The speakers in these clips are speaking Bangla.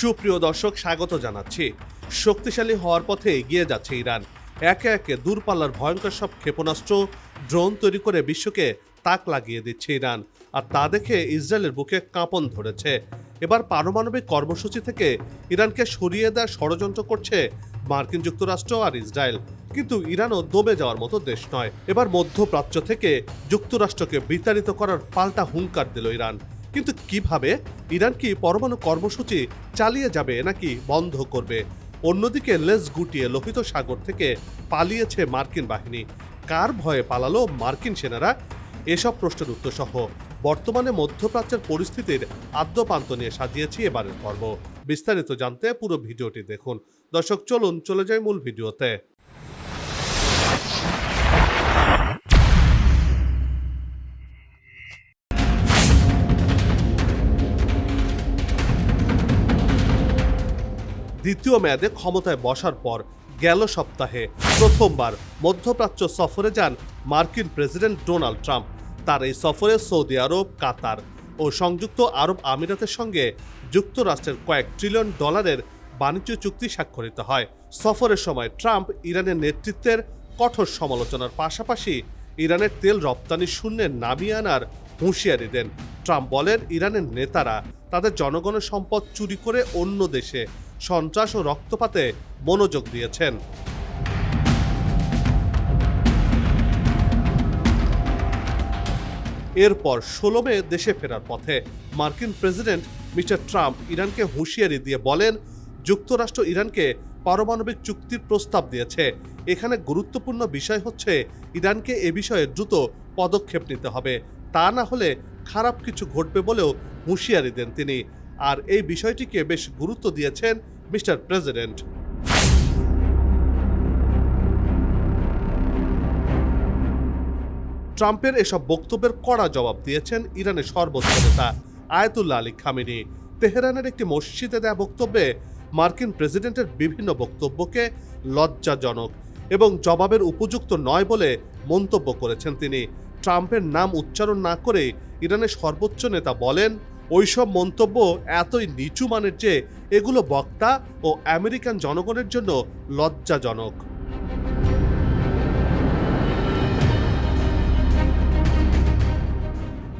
সুপ্রিয় দর্শক, স্বাগত জানাচ্ছি। শক্তিশালী হওয়ার পথে এগিয়ে যাচ্ছে ইরান। একে একে দূরপাল্লার ভয়ঙ্কর সব ক্ষেপণাস্ত্র, ড্রোন তৈরি করে বিশ্বকে তাক লাগিয়ে দিচ্ছে ইরান, আর তা দেখে ইসরায়েলের বুকে কাঁপন ধরেছে। এবার পারমাণবিক কর্মসূচি থেকে ইরানকে সরিয়ে দেওয়ার ষড়যন্ত্র করছে মার্কিন যুক্তরাষ্ট্র আর ইসরায়েল। কিন্তু ইরানও দমে যাওয়ার মতো দেশ নয়। এবার মধ্যপ্রাচ্য থেকে যুক্তরাষ্ট্রকে বিতাড়িত করার পাল্টা হুঙ্কার দিল ইরান। কিন্তু কীভাবে? ইরান কি পরমাণু কর্মসূচি চালিয়ে যাবে নাকি বন্ধ করবে? অন্যদিকে লেজ গুটিয়ে লোহিত সাগর থেকে পালিয়েছে মার্কিন বাহিনী। কার ভয়ে পালালো মার্কিন সেনারা? এসব প্রশ্নের উত্তর সহ বর্তমানে মধ্যপ্রাচ্যের পরিস্থিতির আদ্যপান্ত নিয়ে সাজিয়েছি এবারের পর্ব। বিস্তারিত জানতে পুরো ভিডিওটি দেখুন। দর্শক, চলুন চলে যাই মূল ভিডিওতে। দ্বিতীয় মেয়াদে ক্ষমতায় বসার পর গেল সপ্তাহে। প্রথমবার মধ্যপ্রাচ্য সফরে যান মার্কিন প্রেসিডেন্ট ডোনাল্ড ট্রাম্প। তার এই সফরে সৌদি আরব, কাতার ও সংযুক্ত আরব আমিরাতের সঙ্গে যুক্তরাষ্ট্রের কয়েক ট্রিলিয়ন ডলারের বাণিজ্য চুক্তি স্বাক্ষরিত হয়। সফরের সময় ট্রাম্প ইরানের নেতৃত্বের কঠোর সমালোচনার পাশাপাশি ইরানের তেল রপ্তানি শূন্যে নামিয়ে আনার হুঁশিয়ারি দেন। ট্রাম্প বলেন, ইরানের নেতারা তাদের জনগণের সম্পদ চুরি করে অন্য দেশে সন্ত্রাস ও রক্তপাতে মনোযোগ দিয়েছেন। এরপর ষোলো মে দেশে ফেরার পথে মার্কিন প্রেসিডেন্ট মিস্টার ট্রাম্প ইরানকে হুঁশিয়ারি দিয়ে বলেন, যুক্তরাষ্ট্র ইরানকে পারমাণবিক চুক্তির প্রস্তাব দিয়েছে। এখানে গুরুত্বপূর্ণ বিষয় হচ্ছে, ইরানকে এ বিষয়ে দ্রুত পদক্ষেপ নিতে হবে। তা না হলে খারাপ কিছু ঘটবে বলেও হুঁশিয়ারি দেন তিনি। আর এই বিষয়টিকে বেশ গুরুত্ব দিয়েছেন মিস্টার প্রেসিডেন্ট। ট্রাম্পের এসব বক্তব্যের কড়া জবাব দিয়েছেন ইরানের সর্বোচ্চ নেতা আয়াতুল্লাহ আলী খামিনি। তেহরানের একটি মসজিদে দেয়া বক্তব্যে মার্কিন প্রেসিডেন্টের বিভিন্ন বক্তব্যকে লজ্জাজনক এবং জবাবের উপযুক্ত নয় বলে মন্তব্য করেছেন তিনি। ট্রাম্পের নাম উচ্চারণ না করে ইরানের সর্বোচ্চ নেতা বলেন ওইসব মন্তব্য এতই নিচু মানের যে এগুলো বক্তা ও আমেরিকান জনগণের জন্য লজ্জাজনক।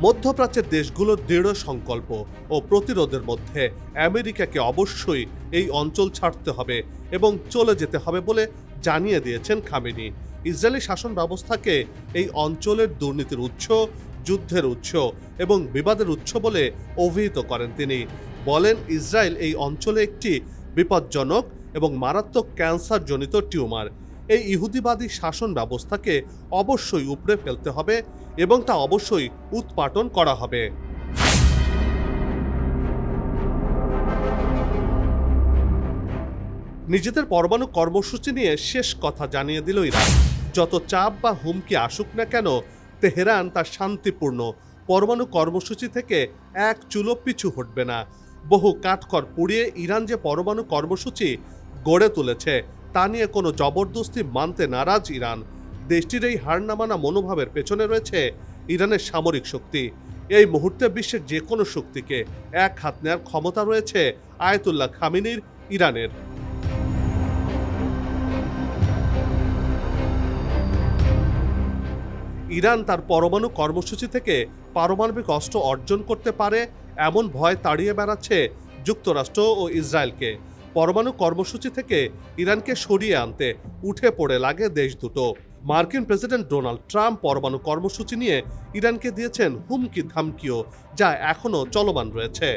মধ্যপ্রাচ্যের দেশগুলোর দৃঢ় সংকল্প ও প্রতিরোধের মধ্যে আমেরিকাকে অবশ্যই এই অঞ্চল ছাড়তে হবে এবং চলে যেতে হবে বলে জানিয়ে দিয়েছেন খামেনি। ইসরায়েলি শাসন ব্যবস্থাকে এই অঞ্চলের দুর্নীতির উৎস যুদ্ধের উৎস এবং বিবাদের উৎস বলে অভিহিত করেন তিনি। বলেন, ইসরায়েল এই অঞ্চলে একটি বিপজ্জনক এবং মারাত্মক ক্যান্সারজনিত টিউমার। এই ইহুদিবাদী শাসন ব্যবস্থাকে অবশ্যই উপড়ে ফেলতে হবে এবং তা অবশ্যই উৎপাটন করা হবে। নিজেদের পরমাণু কর্মসূচি নিয়ে শেষ কথা জানিয়ে দিল ইরান। যত চাপ বা হুমকি আসুক না কেন তেহরান তার শান্তিপূর্ণ পরমাণু কর্মসূচি থেকে এক চুলো পিছু হটবে না। বহু কাঠখড় পুড়িয়ে ইরান যে পরমাণু কর্মসূচি গড়ে তুলেছে, তা নিয়ে কোনো জবরদস্তি মানতে নারাজ ইরান। দেশটির এই হার নামানা মনোভাবের পেছনে রয়েছে ইরানের সামরিক শক্তি। এই মুহূর্তে বিশ্বের যে কোনো শক্তিকে এক হাত নেওয়ার ক্ষমতা রয়েছে আয়তুল্লাহ খামিনির ইরানের। ইরান তার পরমাণু কর্মসূচি থেকে পারমাণবিক অস্ত্র অর্জন করতে পারে, এমন ভয় তাড়িয়ে বেড়াচ্ছে যুক্তরাষ্ট্র ও ইসরায়েলকে। পরমাণু কর্মসূচি থেকে ইরানকে সরিয়ে আনতে উঠে পড়ে লাগে দেশ দুটো। মার্কিন প্রেসিডেন্ট ডোনাল্ড ট্রাম্প পরমাণু কর্মসূচি নিয়ে ইরানকে দিয়েছেন হুমকি ধামকিও যা এখনও চলমান রয়েছে।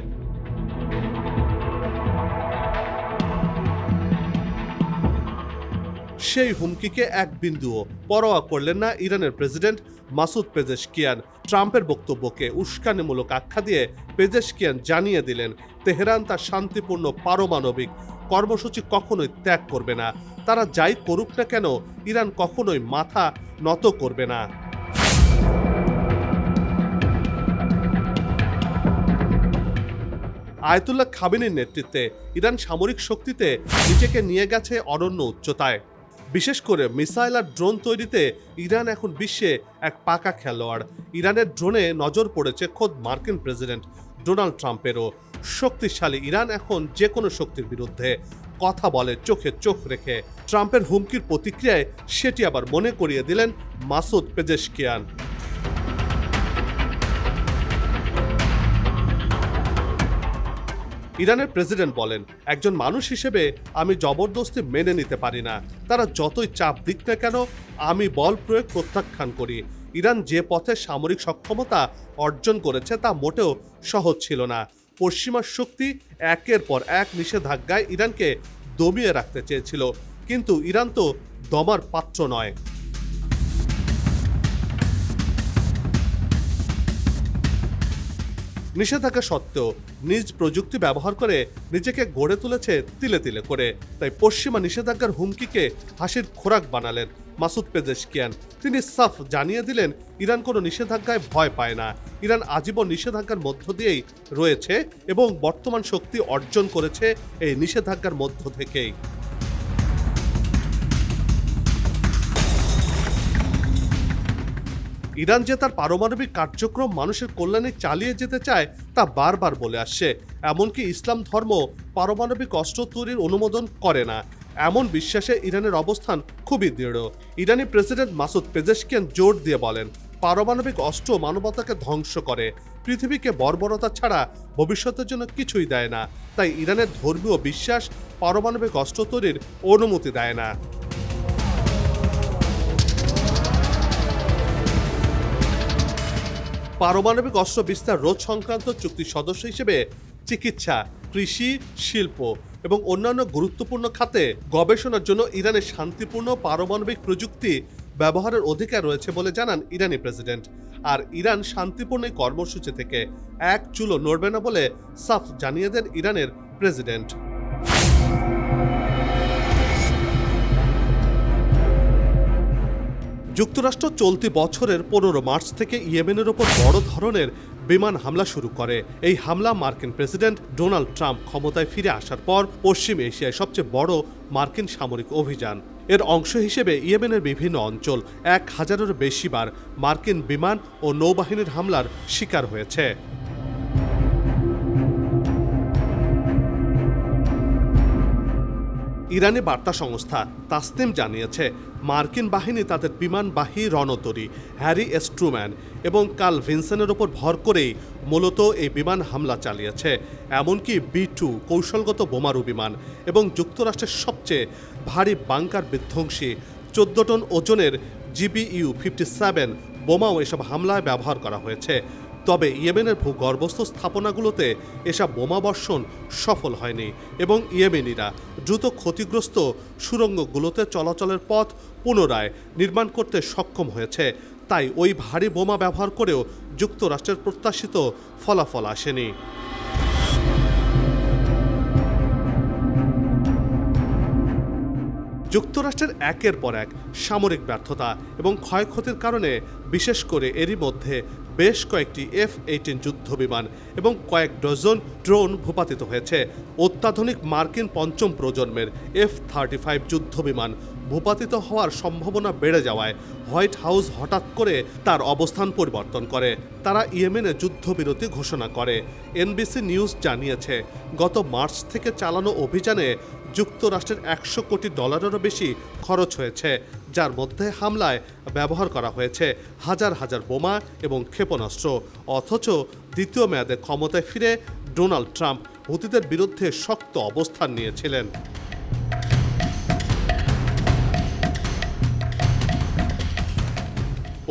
সেই হুমকিকে এক বিন্দুও পরোয়া করলেন না ইরানের প্রেসিডেন্ট মাসুদ পেজেশকিয়ান। ট্রাম্পের বক্তব্যকে উস্কানিমূলক আখ্যা দিয়ে পেজেশকিয়ান জানিয়ে দিলেন, তেহরান তার শান্তিপূর্ণ পারমাণবিক কর্মসূচি কখনোই ত্যাগ করবে না। তারা যাই করুক না কেন, ইরান কখনোই মাথা নত করবে না। আয়তুল্লাহ খাবিনের নেতৃত্বে ইরান সামরিক শক্তিতে নিজেকে নিয়ে গেছে অনন্য উচ্চতায়। বিশেষ করে মিসাইল আর ড্রোন তৈরিতে ইরান এখন বিশ্বে এক পাকা খেলোয়াড়। ইরানের ড্রোনে নজর পড়েছে খোদ মার্কিন প্রেসিডেন্ট ডোনাল্ড ট্রাম্পেরও। শক্তিশালী ইরান এখন যে কোনো শক্তির বিরুদ্ধে কথা বলে, চোখে চোখ রেখে। ট্রাম্পের হুমকির প্রতিক্রিয়ায় সেটি আবার মনে করিয়ে দিলেন মাসুদ পেজেশকিয়ান। ইরানের প্রেসিডেন্ট বলেন, একজন মানুষ হিসেবে আমি জবরদস্তি মেনে নিতে পারি না। তারা যতই চাপ দিক না কেন, আমি বল প্রয়োগ প্রত্যাখ্যান করি। ইরান যে পথে সামরিক সক্ষমতা অর্জন করেছে তা মোটেও সহজ ছিল না। পশ্চিমা শক্তি একের পর এক নিষেধাজ্ঞায় ইরানকে দমিয়ে রাখতে চেয়েছিল। কিন্তু ইরান তো দমার পাত্র নয়। নিষেধাজ্ঞা সত্ত্বেও নিজ প্রযুক্তি ব্যবহার করে নিজেকে গড়ে তুলেছে তিলে তিলে করে। তাই পশ্চিমা নিষেধাজ্ঞার হুমকিকে হাসির খোরাক বানালেন মাসুদ পেজেশকিয়ান। তিনি সাফ জানিয়ে দিলেন, ইরান কোনো নিষেধাজ্ঞায় ভয় পায় না। ইরান আজীবন নিষেধাজ্ঞার মধ্য দিয়েই রয়েছে এবং বর্তমান শক্তি অর্জন করেছে এই নিষেধাজ্ঞার মধ্য থেকেই। ইরান যে তার পারমাণবিক কার্যক্রম মানুষের কল্যাণে চালিয়ে যেতে চায়, তা বারবার বলে আসছে। এমনকি ইসলাম ধর্ম পারমাণবিক অস্ত্র তৈরির অনুমোদন করে না। এমন বিশ্বাসে ইরানের অবস্থান খুবই দৃঢ়। ইরানি প্রেসিডেন্ট মাসুদ পেজেশকিয়ান জোর দিয়ে বলেন, পারমাণবিক অস্ত্র মানবতাকে ধ্বংস করে। পৃথিবীকে বর্বরতা ছাড়া ভবিষ্যতের জন্য কিছুই দেয় না। তাই ইরানের ধর্মীয় বিশ্বাস পারমাণবিক অস্ত্র তৈরির অনুমতি দেয় না। পারমাণবিক অস্ত্র বিস্তার রোধ সংক্রান্ত চুক্তির সদস্য হিসেবে চিকিৎসা, কৃষি, শিল্প এবং অন্যান্য গুরুত্বপূর্ণ খাতে গবেষণার জন্য ইরানের শান্তিপূর্ণ পারমাণবিক প্রযুক্তি ব্যবহারের অধিকার রয়েছে বলে জানান ইরানি প্রেসিডেন্ট। আর ইরান শান্তিপূর্ণ কর্মসূচি থেকে এক চুলো নড়বে না বলে সাফ জানিয়ে দেন ইরানের প্রেসিডেন্ট। যুক্তরাষ্ট্র চলতি বছরের পনেরো মার্চ থেকে ইয়েমেনের ওপর বড় ধরনের বিমান হামলা শুরু করে। এই হামলা মার্কিন প্রেসিডেন্ট ডোনাল্ড ট্রাম্প ক্ষমতায় ফিরে আসার পর পশ্চিম এশিয়ায় সবচেয়ে বড় মার্কিন সামরিক অভিযান। এর অংশ হিসেবে ইয়েমেনের বিভিন্ন অঞ্চল এক হাজারের বেশিবার মার্কিন বিমান ও নৌবাহিনীর হামলার শিকার হয়েছে। ইরানি বার্তা সংস্থা তাসনিম জানিয়েছে, মার্কিন বাহিনী তাদের বিমানবাহী রণতরী, হ্যারি এস্ট্রুম্যান এবং কাল ভিনসেনের ওপর ভর করেই মূলত এই বিমান হামলা চালিয়েছে। এমনকি বি টু কৌশলগত বোমারু বিমান এবং যুক্তরাষ্ট্রের সবচেয়ে ভারী বাংকার বিধ্বংসী চোদ্দ টন ওজনের জিবিইউ ফিফটি সেভেন বোমাও এসব হামলায় ব্যবহার করা হয়েছে। তবে ইয়েমেনের ভূগর্ভস্থ স্থাপনাগুলোতে এসব বোমাবর্ষণ সফল হয়নি এবং ইয়েমেনিরা দ্রুত ক্ষতিগ্রস্ত সুড়ঙ্গগুলোতে চলাচলের পথ পুনরায় নির্মাণ করতে সক্ষম হয়েছে। তাই ওই ভারী বোমা ব্যবহার করেও যুক্তরাষ্ট্রের প্রত্যাশিত ফলাফল আসেনি। যুক্তরাষ্ট্রের একের পর এক সামরিক ব্যর্থতা এবং ক্ষয়ক্ষতির কারণে বিশেষ করে এরই মধ্যে বেশ কয়েকটি এফ এইটিন যুদ্ধ বিমান এবং কয়েক ডজন ড্রোন ভূপাতিত হয়েছে। অত্যাধুনিক মার্কিন পঞ্চম প্রজন্মের এফ থার্টি ফাইভ যুদ্ধ বিমান ভূপাতিত হওয়ার সম্ভাবনা বেড়ে যাওয়ায় হোয়াইট হাউস হঠাৎ করে তার অবস্থান পরিবর্তন করে। তারা ইয়েমেনে যুদ্ধবিরতি ঘোষণা করে। এনবিসি নিউজ জানিয়েছে, গত মার্চ থেকে চালানো অভিযানে যুক্তরাষ্ট্রের একশো কোটি ডলারেরও বেশি খরচ হয়েছে, যার মধ্যে হামলায় ব্যবহার করা হয়েছে হাজার হাজার বোমা এবং ক্ষেপণাস্ত্র। অথচ দ্বিতীয় মেয়াদে ক্ষমতায় ফিরে ডোনাল্ড ট্রাম্প হুতিদের বিরুদ্ধে শক্ত অবস্থান নিয়েছিলেন।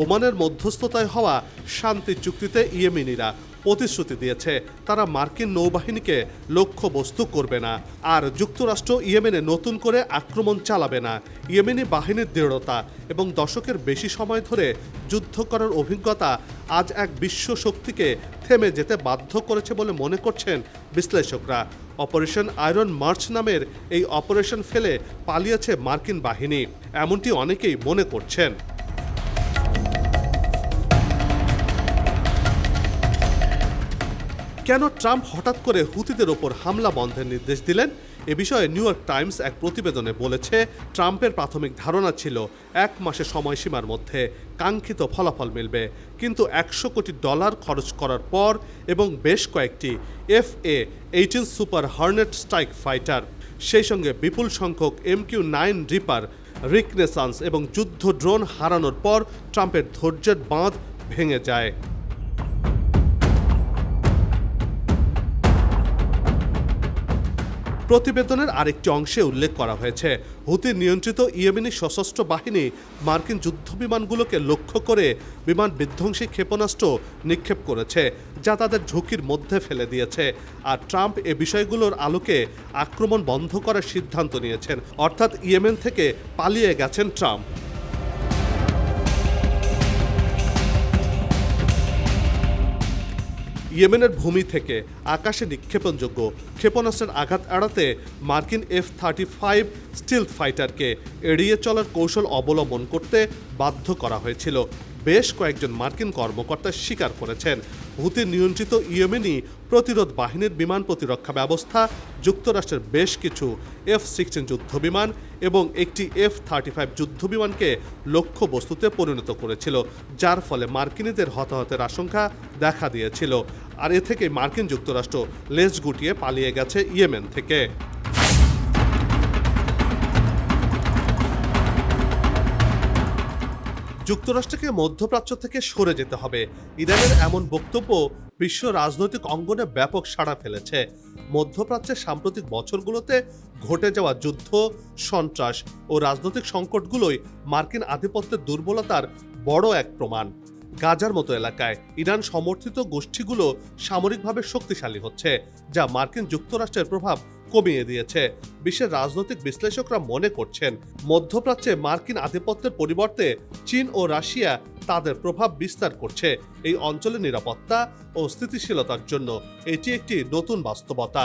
ওমানের মধ্যস্থতায় হওয়া শান্তি চুক্তিতে ইয়েমেনিরা প্রতিশ্রুতি দিয়েছে। তারা মার্কিন নৌবাহিনীকে লক্ষ্যবস্তু করবে না। আর যুক্তরাষ্ট্র ইয়েমেনে নতুন করে আক্রমণ চালাবে না। ইয়েমেনি বাহিনীর দৃঢ়তা এবং দশকের বেশি সময় ধরে যুদ্ধ করার অভিজ্ঞতা আজ এক বিশ্ব শক্তিকে থেমে যেতে বাধ্য করেছে বলে মনে করছেন বিশ্লেষকরা। অপারেশন আয়রন মার্চ নামের এই অপারেশন ফেলে পালিয়েছে মার্কিন বাহিনী, এমনটি অনেকেই মনে করছেন। কেন ট্রাম্প হঠাৎ করে হুতিদের ওপর হামলা বন্ধের নির্দেশ দিলেন? এ বিষয়ে নিউ ইয়র্ক টাইমস এক প্রতিবেদনে বলেছে, ট্রাম্পের প্রাথমিক ধারণা ছিল এক মাসে সময়সীমার মধ্যে কাঙ্ক্ষিত ফলাফল মিলবে। কিন্তু একশো কোটি ডলার খরচ করার পর এবং বেশ কয়েকটি F A eighteen super hornet strike fighter, সেই সঙ্গে বিপুল সংখ্যক M Q nine reaper, reconnaissance এবং যুদ্ধ ড্রোন হারানোর পর ট্রাম্পের ধৈর্যের বাঁধ ভেঙে যায়। প্রতিবেদনের আরেকটি অংশে উল্লেখ করা হয়েছে। হুতি নিয়ন্ত্রিত ইয়েমেনি সশস্ত্র বাহিনী মার্কিন যুদ্ধবিমানগুলোকে লক্ষ্য করে বিমান বিধ্বংসী ক্ষেপণাস্ত্র নিক্ষেপ করেছে, যা তাদের ঝুঁকির মধ্যে ফেলে দিয়েছে। আর ট্রাম্প এ বিষয়গুলোর আলোকে আক্রমণ বন্ধ করার সিদ্ধান্ত নিয়েছেন। অর্থাৎ ইয়েমেন থেকে পালিয়ে গেছেন ট্রাম্প। ইয়েমেনের ভূমি থেকে আকাশে নিক্ষেপণযোগ্য ক্ষেপণাস্ত্রের আঘাত এড়াতে মার্কিন এফ থার্টি ফাইভ স্টিল ফাইটারকে এড়িয়ে চলার কৌশল অবলম্বন করতে বাধ্য করা হয়েছিল। বেশ কয়েকজন মার্কিন কর্মকর্তা স্বীকার করেছেন, হুতি নিয়ন্ত্রিত ইয়েমেনি প্রতিরোধ বাহিনীর বিমান প্রতিরক্ষা ব্যবস্থা, যুক্তরাষ্ট্রের বেশ কিছু এফ সিক্সটিন যুদ্ধবিমান এবং একটি এফ থার্টি ফাইভ যুদ্ধবিমানকে লক্ষ্য বস্তুতে পরিণত করেছিল, যার ফলে মার্কিনীদের হতাহতের আশঙ্কা দেখা দিয়েছিল। আর এ থেকে মার্কিন যুক্তরাষ্ট্র লেজ গুটিয়ে পালিয়ে গেছে ইয়েমেন থেকে। যুক্তরাষ্ট্রকে মধ্যপ্রাচ্য থেকে সরে যেতে হবে। ইরানের এমন বক্তব্য বিশ্ব রাজনৈতিক অঙ্গনে ব্যাপক সাড়া ফেলেছে। মধ্যপ্রাচ্যের সাম্প্রতিক বছরগুলোতে ঘটে যাওয়া যুদ্ধ, সন্ত্রাস ও রাজনৈতিক সংকটগুলোই মার্কিন আধিপত্যের দুর্বলতার বড় এক প্রমাণ। গাজার মতো এলাকায় ইরান সমর্থিত গোষ্ঠীগুলো সামরিকভাবে শক্তিশালী হচ্ছে, যা মার্কিন যুক্তরাষ্ট্রের প্রভাব কমিয়ে দিয়েছে। বিশ্বের রাজনৈতিক বিশ্লেষকরা মনে করছেন, মধ্যপ্রাচ্যে মার্কিন আধিপত্যের পরিবর্তে চীন ও রাশিয়া তাদের প্রভাব বিস্তার করছে এই অঞ্চলের নিরাপত্তা ও স্থিতিশীলতার জন্য। এটি একটি নতুন বাস্তবতা।